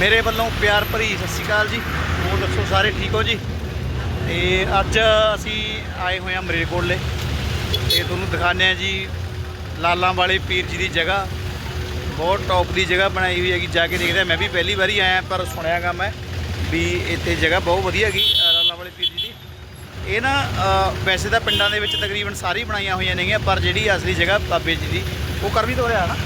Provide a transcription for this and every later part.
ਮੇਰੇ ਵੱਲੋਂ ਪਿਆਰ ਭਰੀ ਸਤਿ ਸ਼੍ਰੀ ਅਕਾਲ ਜੀ। ਹੋਰ ਦੱਸੋ ਸਾਰੇ ਠੀਕ ਹੋ ਜੀ? ਤੇ ਅੱਜ ਅਸੀਂ ਆਏ ਹੋਏ ਹਾਂ ਮਰੇਕੋਟਲੇ। ਤੇ ਤੁਹਾਨੂੰ ਦਿਖਾਉਂਦੇ ਹਾਂ ਜੀ ਲਾਲਾਂ ਵਾਲੇ ਪੀਰ ਜੀ ਦੀ ਜਗ੍ਹਾ। ਬਹੁਤ ਟੌਪ ਦੀ ਜਗ੍ਹਾ ਬਣਾਈ ਹੋਈ ਹੈਗੀ ਜਾ ਕੇ ਦੇਖਦੇ ਮੈਂ ਵੀ ਪਹਿਲੀ ਵਾਰੀ ਆਇਆ ਪਰ ਸੁਣਿਆਗਾ ਮੈਂ ਵੀ ਇੱਥੇ ਜਗ੍ਹਾ ਬਹੁਤ ਵਧੀਆ ਹੈਗੀ ਲਾਲਾਂ ਵਾਲੇ ਪੀਰ ਜੀ ਦੀ। ਇਹ ਨਾ ਵੈਸੇ ਤਾਂ ਪਿੰਡਾਂ ਦੇ ਵਿੱਚ ਤਕਰੀਬਨ ਸਾਰੀ ਬਣਾਈਆਂ ਹੋਈਆਂ ਨੇਗੀਆਂ ਪਰ ਜਿਹੜੀ ਅਸਲੀ ਜਗ੍ਹਾ ਬਾਬੇ ਜੀ ਦੀ ਉਹ ਕਰਵੀ ਤੋਂ ਰਿਹਾ ਨਾ?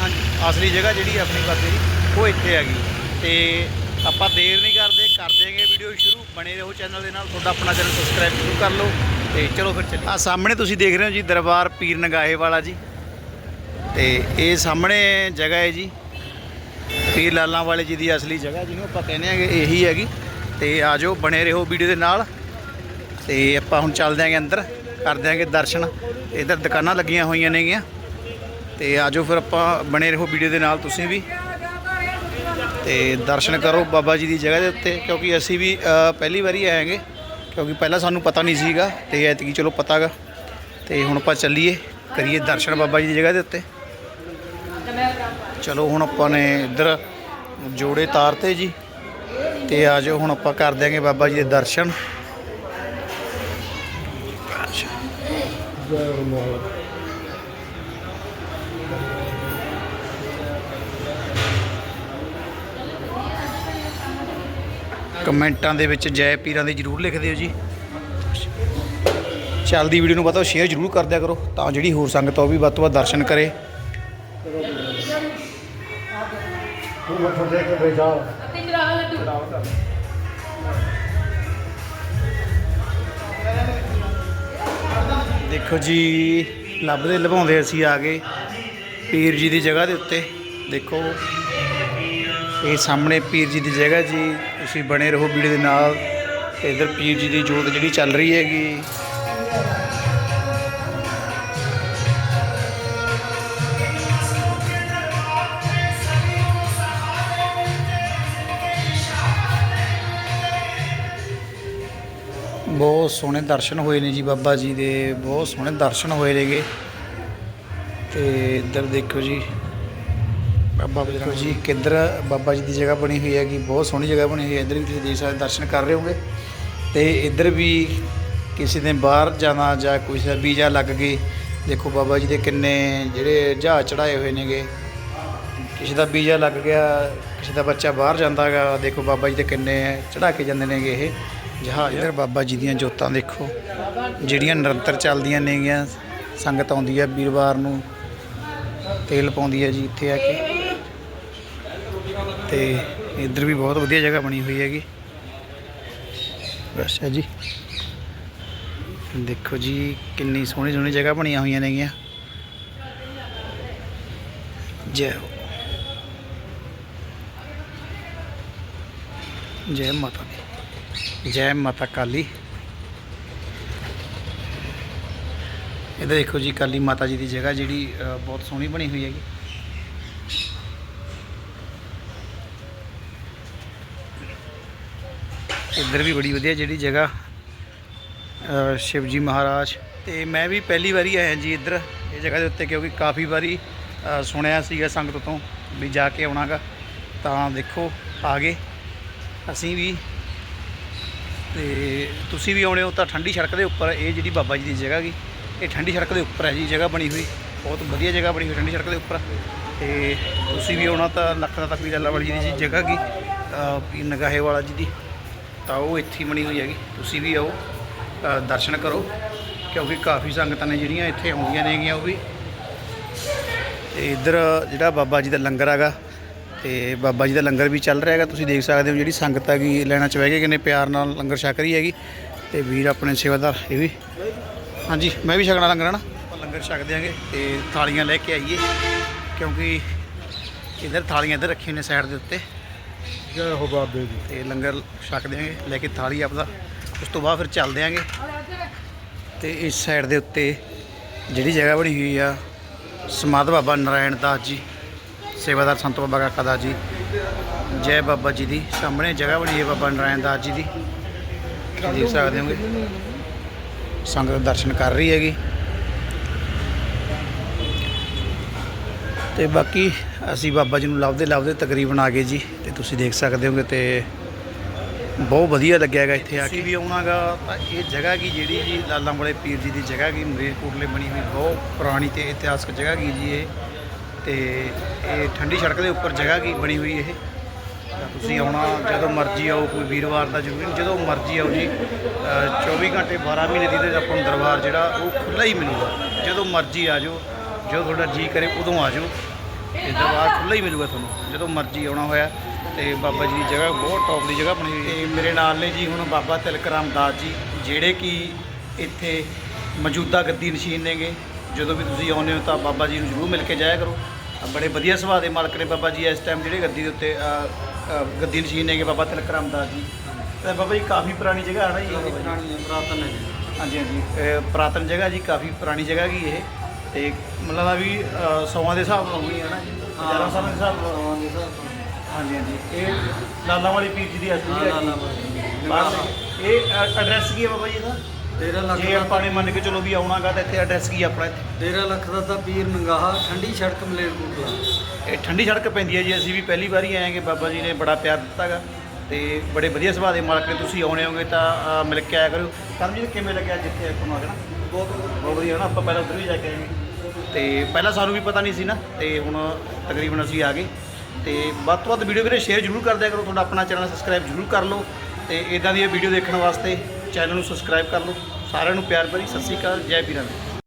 ਹਾਂਜੀ। ਅਸਲੀ ਜਗ੍ਹਾ ਜਿਹੜੀ ਆਪਣੀ ਬਾਬੇ ਦੀ ਉਹ ਇੱਥੇ ਹੈਗੀ। ਤੇ ਆਪਾਂ ਦੇਰ ਨਹੀਂ ਕਰਦੇ, ਕਰ ਦੇਂਗੇ ਵੀਡੀਓ ਸ਼ੁਰੂ। ਬਣੇ ਰਹੋ ਚੈਨਲ ਦੇ ਨਾਲ, ਤੁਹਾਡਾ ਆਪਣਾ ਚੈਨਲ ਸਬਸਕ੍ਰਾਈਬ ਜ਼ਰੂਰ ਕਰ ਲਓ ਤੇ ਚਲੋ ਫਿਰ ਚੱਲੀਏ। ਆ ਸਾਹਮਣੇ ਤੁਸੀਂ ਦੇਖ ਰਹੇ ਹੋ ਜੀ ਦਰਬਾਰ ਪੀਰ ਨਗਾਹੇ ਵਾਲਾ ਜੀ। ਤੇ ਇਹ ਸਾਹਮਣੇ ਜਗ੍ਹਾ ਹੈ ਜੀ, ਪੀਰ ਲਾਲਾਂ ਵਾਲੇ ਜੀ ਦੀ ਅਸਲੀ ਜਗ੍ਹਾ, ਜਿਹਨੂੰ ਆਪਾਂ ਕਹਿੰਦੇ ਆਂਗੇ ਇਹੀ ਹੈਗੀ। ਤੇ ਆਜੋ ਬਣੇ ਰਹੋ ਵੀਡੀਓ ਦੇ ਨਾਲ। ਤੇ ਆਪਾਂ ਹੁਣ ਚੱਲਦੇ ਆਂਗੇ ਅੰਦਰ, ਕਰਦੇ ਆਂਗੇ ਦਰਸ਼ਨ। ਇਧਰ ਦੁਕਾਨਾਂ ਲੱਗੀਆਂ ਹੋਈਆਂ ਨੇਗੀਆਂ। ਤੇ ਆਜੋ ਫਿਰ ਆਪਾਂ ਬਣੇ ਰਹੋ ਵੀਡੀਓ ਦੇ ਨਾਲ, ਤੁਸੀਂ ਵੀ। ਤੇ ਦਰਸ਼ਨ ਕਰੋ ਬਾਬਾ ਜੀ ਦੀ ਜਗ੍ਹਾ ਦੇ ਉੱਤੇ, ਕਿਉਂਕਿ ਅਸੀਂ ਵੀ ਪਹਿਲੀ ਵਾਰੀ ਆਏਗੇ ਕਿਉਂਕਿ ਪਹਿਲਾਂ ਸਾਨੂੰ ਪਤਾ ਨਹੀਂ ਸੀਗਾ ਤੇ ਐਤਕੀ ਚਲੋ ਪਤਾਗਾ। ਤੇ ਹੁਣ ਆਪਾਂ ਚੱਲੀਏ, ਕਰੀਏ ਦਰਸ਼ਨ ਬਾਬਾ ਜੀ ਦੀ ਜਗ੍ਹਾ ਦੇ ਉੱਤੇ। ਚਲੋ ਹੁਣ ਆਪਾਂ ਨੇ ਇੱਧਰ ਜੋੜੇ ਤਾਰਤੇ ਜੀ, ਤੇ ਜਾਓ, ਹੁਣ ਆਪਾਂ ਕਰ ਦਿਆਂਗੇ ਬਾਬਾ ਜੀ ਦੇ ਦਰਸ਼ਨ। ਕਮੈਂਟਾਂ ਦੇ ਵਿੱਚ ਜੈ ਪੀਰਾਂ ਦੇ ਜਰੂਰ ਲਿਖ ਦਿਓ ਜੀ। ਚੱਲਦੀ ਵੀਡੀਓ ਨੂੰ ਪਤਾ ਸ਼ੇਅਰ ਜਰੂਰ ਕਰ ਦਿਆ ਕਰੋ, ਤਾਂ ਜਿਹੜੀ ਹੋਰ ਸੰਗਤ ਆ ਉਹ ਵੀ ਵੱਧ ਤੋਂ ਵੱਧ ਦਰਸ਼ਨ ਕਰੇ। ਦੇਖੋ ਜੀ, ਲੱਭਦੇ ਲਭਾਉਂਦੇ ਅਸੀਂ ਆ ਗਏ ਪੀਰ ਜੀ ਦੀ ਜਗ੍ਹਾ ਦੇ ਉੱਤੇ। ਦੇਖੋ, ਇਹ ਸਾਹਮਣੇ ਪੀਰ ਜੀ ਦੀ ਜਗ੍ਹਾ ਜੀ। ਤੁਸੀਂ ਬਣੇ ਰਹੋ ਵੀਡੀਓ ਦੇ ਨਾਲ। ਤੇ ਇਧਰ ਪੀਰ ਜੀ ਦੀ ਜੋਤ ਜਿਹੜੀ ਚੱਲ ਰਹੀ ਹੈਗੀ। ਬਹੁਤ ਸੋਹਣੇ ਦਰਸ਼ਨ ਹੋਏ ਨੇ ਜੀ ਬਾਬਾ ਜੀ ਦੇ। ਬਹੁਤ ਸੋਹਣੇ ਦਰਸ਼ਨ ਹੋਏ ਨੇਗੇ। ਤੇ ਇੱਧਰ ਦੇਖੋ ਜੀ। ਬਾਬਾ ਦੇਖੋ ਜੀ, ਕਿੱਧਰ ਬਾਬਾ ਜੀ ਦੀ ਜਗ੍ਹਾ ਬਣੀ ਹੋਈ ਹੈਗੀ, ਬਹੁਤ ਸੋਹਣੀ ਜਗ੍ਹਾ ਬਣੀ ਹੋਈ ਹੈ। ਇੱਧਰ ਵੀ ਤੁਸੀਂ ਦੇਖ ਸਕਦੇ ਦਰਸ਼ਨ ਕਰ ਰਹੇ ਹੋਗੇ ਤੇ ਇੱਧਰ ਵੀ ਕਿਸੇ ਨੇ ਬਾਹਰ ਜਾਣਾ ਜਾਂ ਕਿਸੇ ਦਾ ਵੀਜ਼ਾ ਲੱਗ ਗਈ ਦੇਖੋ ਬਾਬਾ ਜੀ ਦੇ ਕਿੰਨੇ ਜਿਹੜੇ ਜਹਾਜ਼ ਚੜਾਏ ਹੋਏ ਨੇਗੇ। ਕਿਸੇ ਦਾ ਵੀਜ਼ਾ ਲੱਗ ਗਿਆ, ਕਿਸੇ ਦਾ ਬੱਚਾ ਬਾਹਰ ਜਾਂਦਾ ਹੈਗਾ, ਦੇਖੋ ਬਾਬਾ ਜੀ ਦੇ ਕਿੰਨੇ ਚੜਾ ਕੇ ਜਾਂਦੇ ਨੇਗੇ ਇਹ ਜਹਾਜ਼। ਇੱਧਰ ਬਾਬਾ ਜੀ ਦੀਆਂ ਜੋਤਾਂ ਦੇਖੋ, ਜਿਹੜੀਆਂ ਨਿਰੰਤਰ ਚੱਲਦੀਆਂ ਨੇਗੀਆਂ, ਸੰਗਤ ਆਉਂਦੀ ਹੈ ਵੀਰਵਾਰ ਨੂੰ, ਤੇਲ ਪਾਉਂਦੀ ਹੈ ਜੀ ਇੱਥੇ ਆ ਕੇ। ਤੇ ਇੱਧਰ ਵੀ ਬਹੁਤ ਵਧੀਆ ਜਗ੍ਹਾ ਬਣੀ ਹੋਈ ਹੈਗੀ। ਅੱਛਾ ਜੀ। ਦੇਖੋ ਜੀ ਕਿੰਨੀ ਸੋਹਣੀ ਸੋਹਣੀ ਜਗ੍ਹਾ ਬਣੀਆਂ ਹੋਈਆਂ ਨੇਗੀਆਂ। ਜੈ ਹੋ। ਜੈ ਮਾਤਾ ਦੀ। ਜੈ ਮਾਤਾ ਕਾਲੀ। ਇਹਦਾ ਦੇਖੋ ਜੀ ਕਾਲੀ ਮਾਤਾ ਜੀ ਦੀ ਜਗ੍ਹਾ ਜਿਹੜੀ ਬਹੁਤ ਸੋਹਣੀ ਬਣੀ ਹੋਈ ਹੈਗੀ। ਇੱਧਰ ਵੀ ਬੜੀ ਵਧੀਆ ਜਿਹੜੀ ਜਗ੍ਹਾ ਸ਼ਿਵਜੀ ਮਹਾਰਾਜ। ਤੇ ਮੈਂ ਵੀ ਪਹਿਲੀ ਵਾਰੀ ਆਇਆ ਜੀ ਇੱਧਰ, ਇਹ ਜਗ੍ਹਾ ਦੇ ਉੱਤੇ ਕਿਉਂਕਿ ਕਾਫੀ ਵਾਰੀ ਸੁਣਿਆ ਸੀਗਾ ਸੰਗਤ ਤੋਂ ਵੀ ਜਾ ਕੇ ਆਉਣਾਗਾ। ਤਾਂ ਦੇਖੋ, ਆ ਗਏ। ਅਸੀਂ ਵੀ, ਤੇ ਤੁਸੀਂ ਵੀ ਆਉਣੇ ਹੋ ਤਾਂ ਠੰਡੀ ਸੜਕ ਦੇ ਉੱਪਰ, ਇਹ ਜਿਹੜੀ ਬਾਬਾ ਜੀ ਦੀ ਜਗ੍ਹਾ ਗੀ, ਇਹ ਠੰਡੀ ਸੜਕ ਦੇ ਉੱਪਰ ਹੈ ਜੀ, ਜਗ੍ਹਾ ਬਣੀ ਹੋਈ। ਬਹੁਤ ਵਧੀਆ ਜਗ੍ਹਾ ਬਣੀ ਹੋਈ, ਠੰਡੀ ਸੜਕ ਦੇ ਉੱਪਰ। ਤੇ ਤੁਸੀਂ ਵੀ ਆਉਣਾ ਤਾਂ ਲੱਖ ਦਾ ਤਕਵੀਰ ਅੱਲਾ ਵਾਲੀ ਜੀ ਦੀ ਜਗ੍ਹਾ ਗੀ ਨਗਾਹੇ ਵਾਲਾ ਜੀ ਦੀ। ਤਾਂ ਉਹ ਇੱਥੇ ਬਣੀ ਹੋਈ ਹੈਗੀ। ਤੁਸੀਂ ਵੀ ਆਓ ਦਰਸ਼ਨ ਕਰੋ, ਕਿਉਂਕਿ ਕਾਫੀ ਸੰਗਤਾਂ ਨੇ ਜਿਹੜੀਆਂ ਇੱਥੇ ਆਉਂਦੀਆਂ ਨੇਗੀਆਂ ਉਹ ਵੀ। ਤੇ ਇੱਧਰ ਜਿਹੜਾ ਬਾਬਾ ਜੀ ਦਾ ਲੰਗਰ ਹੈਗਾ, ਤੇ ਬਾਬਾ ਜੀ ਦਾ ਲੰਗਰ ਵੀ ਚੱਲ ਰਿਹਾ ਹੈਗਾ। ਤੁਸੀਂ ਦੇਖ ਸਕਦੇ ਹੋ ਜਿਹੜੀ ਸੰਗਤ ਹੈਗੀ, ਲੈਣਾ ਚ ਬਹਿ ਕੇ ਕਿੰਨੇ ਪਿਆਰ ਨਾਲ ਲੰਗਰ ਛਕ ਰਹੀ ਹੈਗੀ। ਤੇ ਵੀਰ ਆਪਣੇ ਸੇਵਾਦਾਰ, ਇਹ ਵੀ। ਹਾਂਜੀ, ਮੈਂ ਵੀ ਛਕਣਾ ਲੰਗਰ ਨਾ ਆਪਾਂ ਲੰਗਰ ਛਕ ਦਿਆਂਗੇ ਤੇ ਥਾਲੀਆਂ ਲੈ ਕੇ ਆਈਏ, ਕਿਉਂਕਿ ਇਧਰ ਥਾਲੀਆਂ ਇੱਧਰ ਰੱਖੀਆਂ ਨੇ ਸਾਈਡ ਦੇ ਉੱਤੇ। ਜੈ ਹੋ ਬਾਬੇ ਦੀ ਤੇ ਲੰਗਰ ਛਕ ਦਿਆਂਗੇ, ਲੈ ਕੇ ਥਾਲੀ ਆਪਦਾ। ਉਸ ਤੋਂ ਬਾਅਦ ਫਿਰ ਚੱਲ ਦਿਆਂਗੇ। ਤੇ ਇਸ ਸਾਈਡ ਦੇ ਉੱਤੇ ਜਿਹੜੀ ਜਗ੍ਹਾ ਬਣੀ ਹੋਈ ਆ, ਸਮਾਧ ਬਾਬਾ ਨਾਰਾਇਣ ਦਾਸ ਜੀ, ਸੇਵਾਦਾਰ ਸੰਤ ਬਾਬਾ ਕਾਕਾ ਦਾਸ ਜੀ, ਜੈ ਬਾਬਾ ਜੀ ਦੀ ਸਾਹਮਣੇ ਜਗ੍ਹਾ ਬਣੀ ਹੈ ਬਾਬਾ ਨਾਰਾਇਣ ਦਾਸ ਜੀ ਦੀ। ਦੇਖ ਸਕਦੇ ਹੋਗੇ। ਸੰਗਤ ਦਰਸ਼ਨ ਕਰ ਰਹੀ ਹੈਗੀ। ਤੇ ਬਾਕੀ ਅਸੀਂ ਬਾਬਾ ਜੀ ਨੂੰ ਲੱਭਦੇ ਲੱਭਦੇ ਤਕਰੀਬਨ ਆ ਗਏ ਜੀ ਤੇ ਤੁਸੀਂ ਦੇਖ ਸਕਦੇ ਹੋਗੇ ਤੇ ਬਹੁਤ ਵਧੀਆ ਲੱਗਿਆ ਹੈਗਾ ਇੱਥੇ ਆ ਕੇ। ਵੀ ਆਉਣਾਗਾ ਤਾਂ ਇਹ ਜਗ੍ਹਾ ਕੀ ਜਿਹੜੀ ਜੀ ਲਾਲਾਂ ਵਾਲੇ ਪੀਰ ਜੀ ਦੀ ਜਗ੍ਹਾ ਕੀ ਮਰੇਲਕੋਟਲੇ ਬਣੀ ਹੋਈ ਬਹੁਤ ਪੁਰਾਣੀ ਤੇ ਇਤਿਹਾਸਕ ਜਗ੍ਹਾ ਕੀ ਜੀ ਇਹ? ਤੇ ਇਹ ਠੰਡੀ ਸੜਕ ਦੇ ਉੱਪਰ ਜਗ੍ਹਾ ਕੀ ਬਣੀ ਹੋਈ ਇਹ? ਤੁਸੀਂ ਆਉਣਾ ਜਦੋਂ ਮਰਜ਼ੀ ਆਓ ਕੋਈ ਵੀਰਵਾਰ ਦਾ ਜ਼ਰੂਰੀ ਜਦੋਂ ਮਰਜ਼ੀ ਆਓ ਜੀ ਅ, 24 ਘੰਟੇ 12 ਮਹੀਨੇ ਦੀ ਤੇ ਆਪਾਂ ਨੂੰ ਦਰਬਾਰ ਜਿਹੜਾ ਉਹ ਖੁੱਲ੍ਹਾ ਹੀ ਮਿਲੂਗਾ। ਜਦੋਂ ਮਰਜ਼ੀ ਆ ਜਾਓ ਜਦੋਂ ਤੁਹਾਡਾ ਜੀ ਕਰੇ ਉਦੋਂ ਆ ਜਾਓ ਤੇ ਦਰਬਾਰ ਖੁੱਲ੍ਹਾ ਹੀ ਮਿਲੂਗਾ ਤੁਹਾਨੂੰ ਜਦੋਂ ਮਰਜ਼ੀ ਆਉਣਾ ਹੋਇਆ ਤੇ ਬਾਬਾ ਜੀ ਦੀ ਜਗ੍ਹਾ ਬਹੁਤ ਟੌਪ ਦੀ ਜਗ੍ਹਾ ਬਣੀ ਹੋਈ ਹੈ। ਤੇ ਮੇਰੇ ਨਾਲ ਨੇ ਜੀ ਹੁਣ ਬਾਬਾ ਤਿਲਕ ਰਾਮ ਦਾਸ ਜੀ ਜਿਹੜੇ ਕਿ ਇੱਥੇ ਮੌਜੂਦਾ ਗੱਦੀ ਨਸ਼ੀਨ ਨੇਗੇ। ਜਦੋਂ ਵੀ ਤੁਸੀਂ ਆਉਂਦੇ ਹੋ ਤਾਂ ਬਾਬਾ ਜੀ ਨੂੰ ਜ਼ਰੂਰ ਮਿਲ ਕੇ ਜਾਇਆ ਕਰੋ। ਬੜੇ ਵਧੀਆ ਸੁਭਾਅ ਦੇ ਮਾਲਕ ਨੇ ਬਾਬਾ ਜੀ ਇਸ ਟਾਈਮ ਜਿਹੜੇ ਗੱਦੀ ਦੇ ਉੱਤੇ ਗੱਦੀ ਨਸ਼ੀਨ ਨੇਗੇ ਬਾਬਾ ਤਿਲਕ ਰਾਮ ਦਾਸ ਜੀ। ਤੇ ਬਾਬਾ ਜੀ ਕਾਫੀ ਪੁਰਾਣੀ ਜਗ੍ਹਾ ਹੈ ਨਾ ਜੀ ਇਹ? ਪੁਰਾਣੀ ਹੈ ਪੁਰਾਤਨ ਹੈ ਹਾਂਜੀ। ਹਾਂਜੀ ਪੁਰਾਤਨ ਜਗ੍ਹਾ ਜੀ ਕਾਫੀ ਪੁਰਾਣੀ ਜਗ੍ਹਾ ਕੀ ਇਹ? ਤੇ ਮਤਲਬ ਆ ਵੀ ਅ, ਸੌਆਂ ਦੇ ਹਿਸਾਬ ਨਾਲ ਹੋਣੀ ਹੈ ਨਾ। ਜੀ ਹਜ਼ਾਰਾਂ ਸਾਲਾਂ ਦੇ ਹਿਸਾਬ ਨਾਲ। ਹਾਂਜੀ ਹਾਂਜੀ। ਇਹ ਲਾਲਾ ਵਾਲੀ ਪੀਰ ਜੀ ਦੀ ਅਸਲੀ ਹਾਂ, ਹੈ। ਲਾਲਾ ਦੇ- ਇਹ ਐਡਰੈਸ ਕੀ ਹੈ ਬਾਬਾ ਜੀ ਦਾ 13 ਲੱਖ ਜੇ ਆਪਾਂ ਨੇ ਮੰਨ ਕੇ ਚਲੋ ਵੀ ਆਉਣਾਗਾ ਤਾਂ ਇੱਥੇ ਐਡਰੈਸ ਕੀ ਹੈ ਆਪਣਾ ਇੱਥੇ? 13 ਲੱਖ ਦਾ ਤਾਂ ਪੀਰ ਨੰਗਾਹਾ ਠੰਡੀ ਸੜਕ ਮਲੇਰਕੋਟਲਾ। ਇਹ ਠੰਡੀ ਸੜਕ ਪੈਂਦੀ ਹੈ ਜੀ ਅਸੀਂ ਵੀ ਪਹਿਲੀ ਵਾਰੀ ਆਏ ਬਾਬਾ ਜੀ ਨੇ ਬੜਾ ਪਿਆਰ ਦਿੱਤਾਗਾ ਤੇ ਬੜੇ ਵਧੀਆ ਸੁਭਾਅ ਦੇ ਮਾਲਕ ਨੇ ਤੁਸੀਂ ਆਉਣੇ ਹੋਗੇ ਤਾਂ ਅ, ਮਿਲ ਕੇ ਆਇਆ ਕਰੋ ਕਰਮਜੀਤ ਕਿਵੇਂ ਲੱਗਿਆ ਜਿੱਥੇ ਤੁਹਾਨੂੰ ਆ ਕੇ ਨਾ? ਬਹੁਤ ਬਹੁਤ ਵਧੀਆ ਨਾ ਆਪਾਂ ਪਹਿਲਾਂ ਉੱਧਰ ਵੀ ਜਾ ਕੇ ਆਏ। ਤੇ ਪਹਿਲਾਂ ਸਾਨੂੰ ਵੀ ਪਤਾ ਨਹੀਂ ਸੀ ਨਾ, ਤੇ ਹੁਣ ਤਕਰੀਬਨ ਅਸੀਂ ਆ ਗਏ। ਤੇ ਵੱਧ ਤੋਂ ਵੱਧ ਵੀਡੀਓ ਵੀਰੇ ਸ਼ੇਅਰ ਜ਼ਰੂਰ ਕਰ ਦਿਆ ਕਰੋ, ਤੁਹਾਡਾ ਆਪਣਾ ਚੈਨਲ ਸਬਸਕ੍ਰਾਈਬ ਜ਼ਰੂਰ ਕਰ ਲਓ ਤੇ ਇਦਾਂ ਦੀਆਂ ਵੀਡੀਓ ਦੇਖਣ ਵਾਸਤੇ ਚੈਨਲ ਨੂੰ ਸਬਸਕ੍ਰਾਈਬ ਕਰ ਲਓ। ਸਾਰਿਆਂ ਨੂੰ ਪਿਆਰ ਭਰੀ, ਸਤਿ ਸ਼੍ਰੀ ਅਕਾਲ, ਜੈ ਵੀਰਾਂ